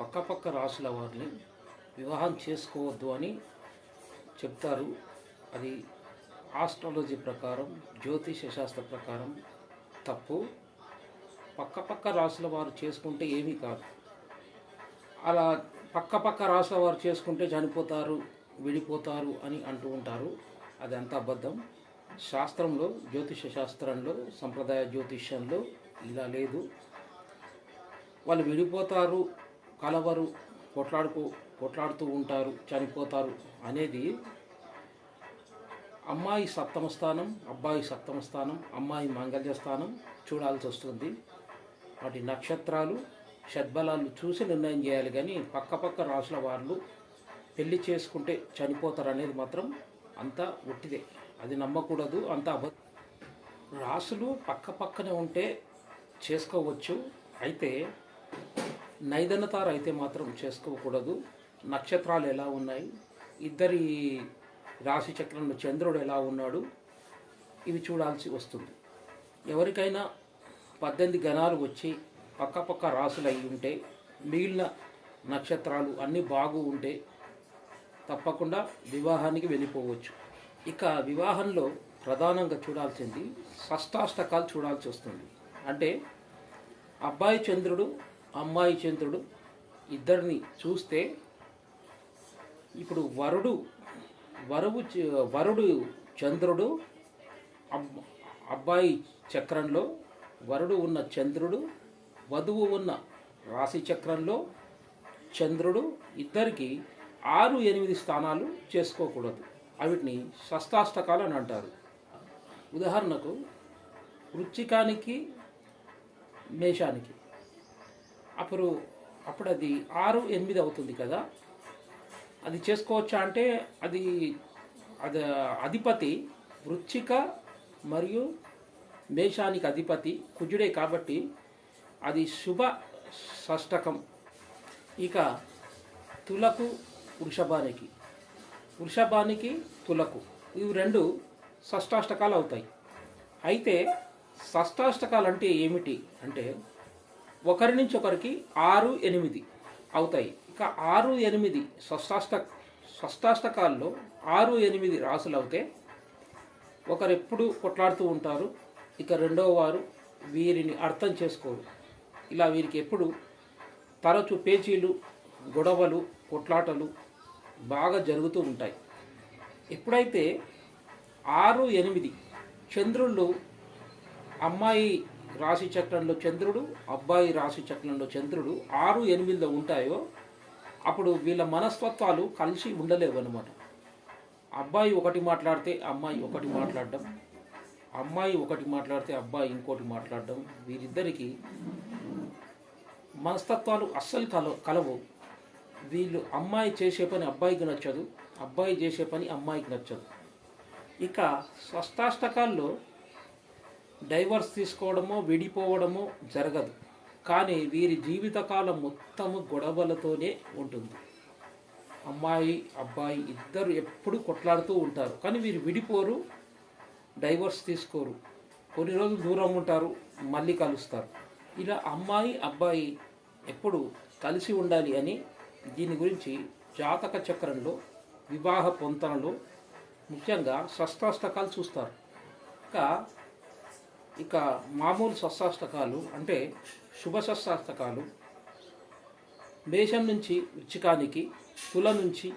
పక్కపక్క రాసుల వారిని వివాహం చేసుకోవద్దు అని చెప్తారు. అది ఆస్ట్రాలజీ ప్రకారం జ్యోతిష శాస్త్ర ప్రకారం తప్పు. పక్కపక్క రాసుల వారు చేసుకుంటే ఏమీ కాదు. అలా పక్కపక్క రాశుల రాసుల వారు చేసుకుంటే చనిపోతారు విడిపోతారు అని అంటూ ఉంటారు. అది అంత అబద్ధం. శాస్త్రంలో జ్యోతిష శాస్త్రంలో సంప్రదాయ జ్యోతిష్యంలో ఇలా లేదు. వాళ్ళు విడిపోతారు కలవరు కొట్లాడుకు కొట్లాడుతూ ఉంటారు చనిపోతారు అనేది అమ్మాయి సప్తమ స్థానం అబ్బాయి సప్తమ స్థానం అమ్మాయి మాంగళ్య స్థానం చూడాల్సి వస్తుంది. వాటి నక్షత్రాలు షడ్బలాలు చూసి నిర్ణయం చేయాలి కానీ పక్కపక్క రాసుల వాళ్ళు పెళ్ళి చేసుకుంటే చనిపోతారు అనేది మాత్రం అంతా ఉట్టిదే అది నమ్మకూడదు అంత అబద్ధం. రాసులు పక్క పక్కనే ఉంటే చేసుకోవచ్చు. అయితే నైదనతారు అయితే మాత్రం చేసుకోకూడదు. నక్షత్రాలు ఎలా ఉన్నాయి? ఇద్దరి రాశి చక్రంలో చంద్రుడు ఎలా ఉన్నాడు? ఇవి చూడాల్సి వస్తుంది. ఎవరికైనా పద్దెనిమిది గణాలు వచ్చి పక్కపక్క రాసులు అయి ఉంటే మిగిలిన నక్షత్రాలు అన్నీ బాగు ఉంటే తప్పకుండా వివాహానికి వెళ్ళిపోవచ్చు. ఇక వివాహంలో ప్రధానంగా చూడాల్సింది షష్టాష్టకాలు చూడాల్సి వస్తుంది. అంటే అబ్బాయి చంద్రుడు అమ్మాయి చంద్రుడు ఇద్దరిని చూస్తే ఇప్పుడు వరుడు వరువు వరుడు చంద్రుడు అబ్- అబ్బాయి చక్రంలో వరుడు ఉన్న చంద్రుడు వధువు ఉన్న రాశి చక్రంలో చంద్రుడు ఇద్దరికి ఆరు ఎనిమిది స్థానాలు చేసుకోకూడదు. అవిటిని షష్టాష్టకాలు అని అంటారు. ఉదాహరణకు వృచ్చికానికి మేషానికి. అప్పుడు అప్పుడు అది ఆరు ఎనిమిది అవుతుంది కదా? అది చేసుకోవచ్చా అంటే అది అది అధిపతి వృచ్చిక మరియు మేషానికి అధిపతి కుజుడే కాబట్టి అది శుభ షష్టకం. ఇక తులకు వృషభానికి. వృషభానికి తులకు. ఇవి రెండు షష్టాష్టకాలు అవుతాయి. అయితే షష్టాష్టకాలు అంటే ఏమిటి? అంటే ఒకరి నుంచి ఒకరికి ఆరు ఎనిమిది అవుతాయి. ఇక ఆరు ఎనిమిది స్వస్థాష్ట స్వస్థాష్టకాల్లో ఆరు ఎనిమిది రాసులు అవుతే ఒకరు ఎప్పుడు కొట్లాడుతూ ఉంటారు. ఇక రెండవ వారు వీరిని అర్థం చేసుకోరు. ఇలా వీరికి ఎప్పుడు తరచు పేచీలు గొడవలు కొట్లాటలు బాగా జరుగుతూ ఉంటాయి. ఎప్పుడైతే ఆరు ఎనిమిది చంద్రుళ్ళు అమ్మాయి రాశి చక్రంలో చంద్రుడు అబ్బాయి రాశి చక్రంలో చంద్రుడు ఆరు ఎనిమిదిలో ఉంటాయో అప్పుడు వీళ్ళ మనస్తత్వాలు కలిసి ఉండలేవు అనమాట అబ్బాయి ఒకటి మాట్లాడితే అమ్మాయి ఒకటి మాట్లాడడం అమ్మాయి ఒకటి మాట్లాడితే అబ్బాయి ఇంకోటి మాట్లాడడం వీరిద్దరికి మనస్తత్వాలు అస్సలు కల కలవు. వీళ్ళు అమ్మాయి చేసే పని అబ్బాయికి నచ్చదు అబ్బాయి చేసే పని అమ్మాయికి నచ్చదు. ఇక షష్టాష్టకాల్లో డైవర్స్ తీసుకోవడమో విడిపోవడమో జరగదు. కానీ వీరి జీవితకాలం మొత్తము గొడవలతోనే ఉంటుంది. అమ్మాయి అబ్బాయి ఇద్దరు ఎప్పుడు కొట్లాడుతూ ఉంటారు. కానీ వీరు విడిపోరు డైవర్స్ తీసుకోరు. కొన్ని రోజులు దూరం ఉంటారు మళ్ళీ కలుస్తారు. ఇలా అమ్మాయి అబ్బాయి ఎప్పుడు కలిసి ఉండాలి అని దీని గురించి జాతక చక్రంలో వివాహ పొంతనలో ముఖ్యంగా షష్టాష్టకాలు చూస్తారు. ఇంకా ఇక మామూలు షష్టాష్టకాలు అంటే శుభ షష్టాష్టకాలు మేషం నుంచి వృచ్చికానికి తుల నుంచి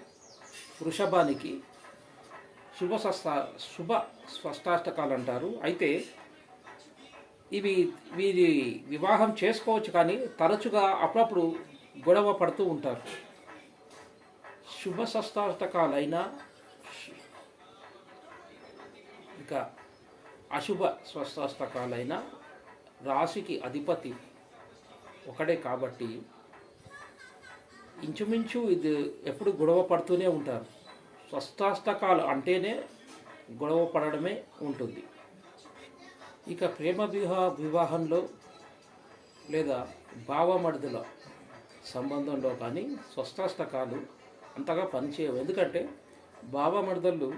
వృషభానికి శుభ సస్త శుభ స్పష్టాష్టకాలు అంటారు. అయితే ఇవి వీరి వివాహం చేసుకోవచ్చు కానీ తరచుగా అప్పుడప్పుడు గొడవ పడుతూ ఉంటారు. శుభ షష్టాష్టకాలైనా ఇక అశుభ స్వస్థాష్టకాలైన రాశికి అధిపతి ఒకడే కాబట్టి ఇంచుమించు ఇది ఎప్పుడు గొడవ పడుతూనే ఉంటారు. స్వస్థాష్టకాలు అంటేనే గొడవ పడడమే ఉంటుంది. ఇక ప్రేమ వివాహ వివాహంలో లేదా భావమడుదల సంబంధంలో కానీ స్వస్థాష్టకాలు అంతగా పనిచేయవు. ఎందుకంటే భావమడుదలు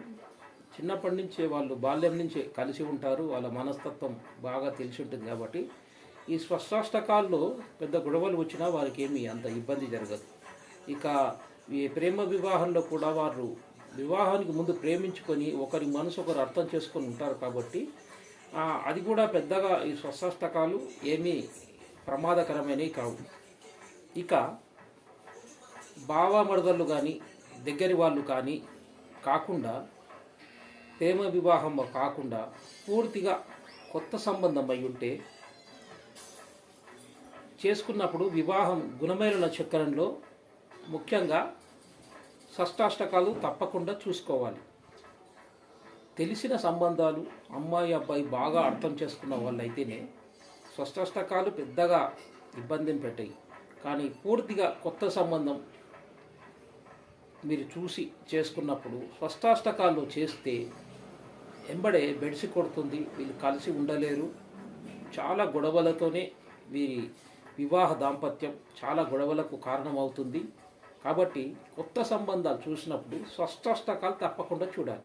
చిన్నప్పటి నుంచే వాళ్ళు బాల్యం నుంచే కలిసి ఉంటారు. వాళ్ళ మనస్తత్వం బాగా తెలిసి ఉంటుంది కాబట్టి ఈ స్వస్థాష్టకాల్లో పెద్ద గొడవలు వచ్చినా వారికి ఏమీ అంత ఇబ్బంది జరగదు. ఇక ఈ ప్రేమ వివాహంలో కూడా వారు వివాహానికి ముందు ప్రేమించుకొని ఒకరి మనసు ఒకరు అర్థం చేసుకొని ఉంటారు కాబట్టి అది కూడా పెద్దగా ఈ స్వస్థాష్టకాలు ఏమీ ప్రమాదకరమైనవి కావు. ఇక బావమరదళ్ళు కానీ దగ్గరి వాళ్ళు కానీ కాకుండా ప్రేమ వివాహం కాకుండా పూర్తిగా కొత్త సంబంధం అయి ఉంటే చేసుకున్నప్పుడు వివాహం గుణమైన చక్రంలో ముఖ్యంగా షష్టాష్టకాలు తప్పకుండా చూసుకోవాలి. తెలిసిన సంబంధాలు అమ్మాయి అబ్బాయి బాగా అర్థం చేసుకున్న వాళ్ళైతేనే షష్టాష్టకాలు పెద్దగా ఇబ్బందిని పెట్టాయి. కానీ పూర్తిగా కొత్త సంబంధం మీరు చూసి చేసుకున్నప్పుడు షష్టాష్టకాలు చేస్తే వెంబడే బెడిసి కొడుతుంది వీళ్ళు కలిసి ఉండలేరు. చాలా గొడవలతోనే వీరి వివాహ దాంపత్యం చాలా గొడవలకు కారణమవుతుంది. కాబట్టి కొత్త సంబంధాలు చూసినప్పుడు స్పష్టష్టకాలు తప్పకుండా చూడాలి.